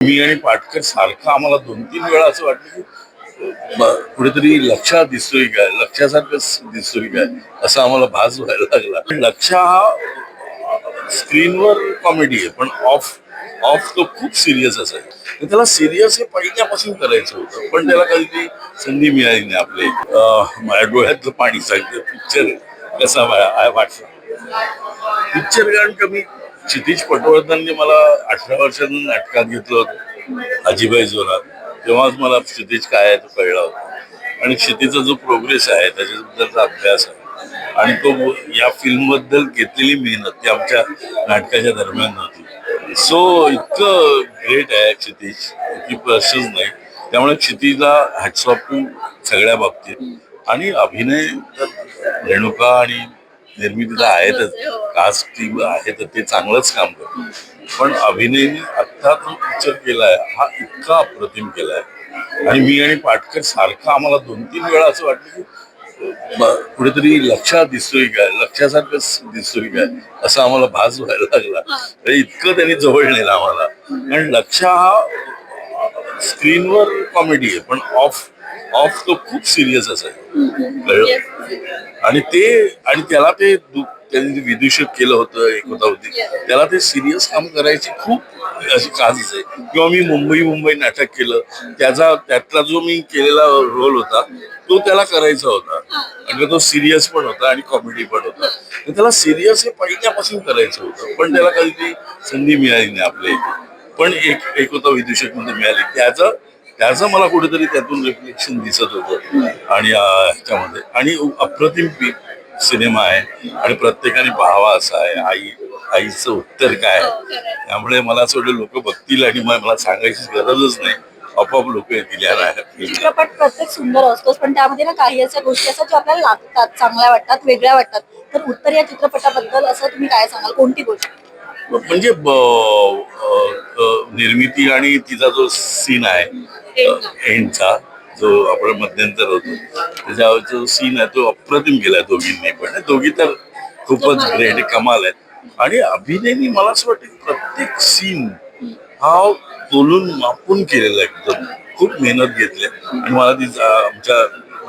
मी आणि पाटकर सारखं आम्हाला दोन तीन वेळा असं वाटलं की कुठेतरी लक्षात दिसतोय काय? लक्षासारखं दिसतोय काय? असं आम्हाला भास व्हायला लागला. पण लक्ष हा स्क्रीनवर कॉमेडी आहे पण ऑफ ऑफ तो खूप सिरियस असायचा. त्याला सिरियस हे पहिल्यापासून करायचं होतं पण त्याला कधी ती संधी मिळाली नाही आपले माझ्या डोळ्यातलं पाणी सांगितलं पिक्चर कसा वाटला? पिक्चर कारण कमी क्षितिज पटवर्धनने मला अठरा वर्षांनी नाटकात घेतलं होतं अजिबाई जोरात. तेव्हाच मला क्षितिज काय आहे तो कळला होता. आणि क्षितिजचा जो प्रोग्रेस आहे त्याच्याबद्दलचा अभ्यास आहे. आणि तो या फिल्मबद्दल घेतलेली मेहनत ती आमच्या नाटकाच्या दरम्यान होती सो इतकं ग्रेट आहे क्षितिज. की प्रश्नच नाही. त्यामुळे क्षितिजला हॅट्स टू सगळ्या बाबतीत. आणि अभिनय तर रेणुका आणि निर्मितीला आहेतच. कास्ट टीम आहे तर ते चांगलंच काम करतो. पण अभिनयने आत्ता जो पिक्चर केलाय हा इतका अप्रतिम केलाय. आणि मी आणि पाटकर सारखं आम्हाला दोन तीन वेळा असं वाटलं की कुठेतरी लक्षात दिसतोय काय? लक्षासारखं दिसतोय काय? असं आम्हाला भास व्हायला लागला. इतकं त्यांनी जवळ नेलं आम्हाला. कारण लक्ष हा स्क्रीनवर कॉमेडी आहे पण ऑफ ऑफ तो खूप सिरियस असायचा. कळलं? आणि ते आणि त्याला ते त्यांनी जे विदूषक केलं होतं एक होता होती त्याला ते सिरियस काम करायची खूप अशी काजच आहे. किंवा मी मुंबई मुंबई नाटक केलं त्याचा त्यातला जो मी केलेला रोल होता तो त्याला करायचा होता. आणि तो सिरियस पण होता आणि कॉमेडी पण होता. त्याला सिरियस हे पहिल्यापासून करायचं होतं. पण त्याला कधी ती संधी मिळाली नाही आपल्या इथे. पण एक एक होता विदूषकमध्ये मिळाली. त्याचं त्याचं मला कुठेतरी त्यातून रिफ्लेक्शन दिसत होतं. आणि ह्याच्यामध्ये. आणि अप्रतिम पी- सिनेमा आहे आणि प्रत्येकाने पाहावा असा आहे. आई आईचं उत्तर काय आहे? त्यामुळे मला असं वाटतं लोक बघतील आणि मला सांगायची गरजच नाही. आपोआप लोक येतील. चित्रपट प्रत्येक सुंदर असतोच पण त्यामध्ये ना काही अशा गोष्टी असतात ज्या आपल्याला लागतात चांगल्या वाटतात वेगळ्या वाटतात. तर उत्तर या चित्रपटाबद्दल असं तुम्ही काय सांगाल? कोणती गोष्ट? म्हणजे निर्मिती आणि तिचा जो सीन आहे एंडचा. जो आपण मध्यंतर होतो त्याच्यावर जो सीन आहे तो अप्रतिम केलाय दोघींनी पण. दोघी तर खूपच ग्रेट कमाल आहेत. आणि अभिनयनी मला असं वाटतं प्रत्येक सीन हा तोलून मापून केलेला एकदम खूप मेहनत घेतली. आणि मला ती आमच्या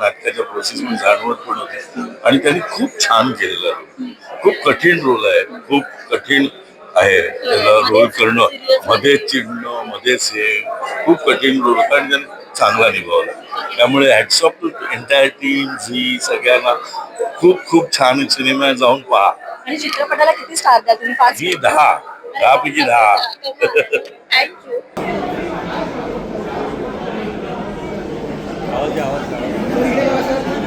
नाटकाच्या प्रोसेस मध्ये जाणवत पण होती. आणि त्यांनी खूप छान केलेलं खूप कठीण रोल आहे. खूप कठीण आहे. त्याला रोल करणं. मध्ये चिडणं मध्येच हे खूप कठीण रोल आणि त्याने चांगला निभावला. त्यामुळे hats off to entire team Zee सगळ्यांना खूप खूप छान सिनेमा जाऊन पहा. आणि चित्रपटाला किती स्टार द्या तुम्ही पाच दहा दहा. पैकी दहा. थँक्यू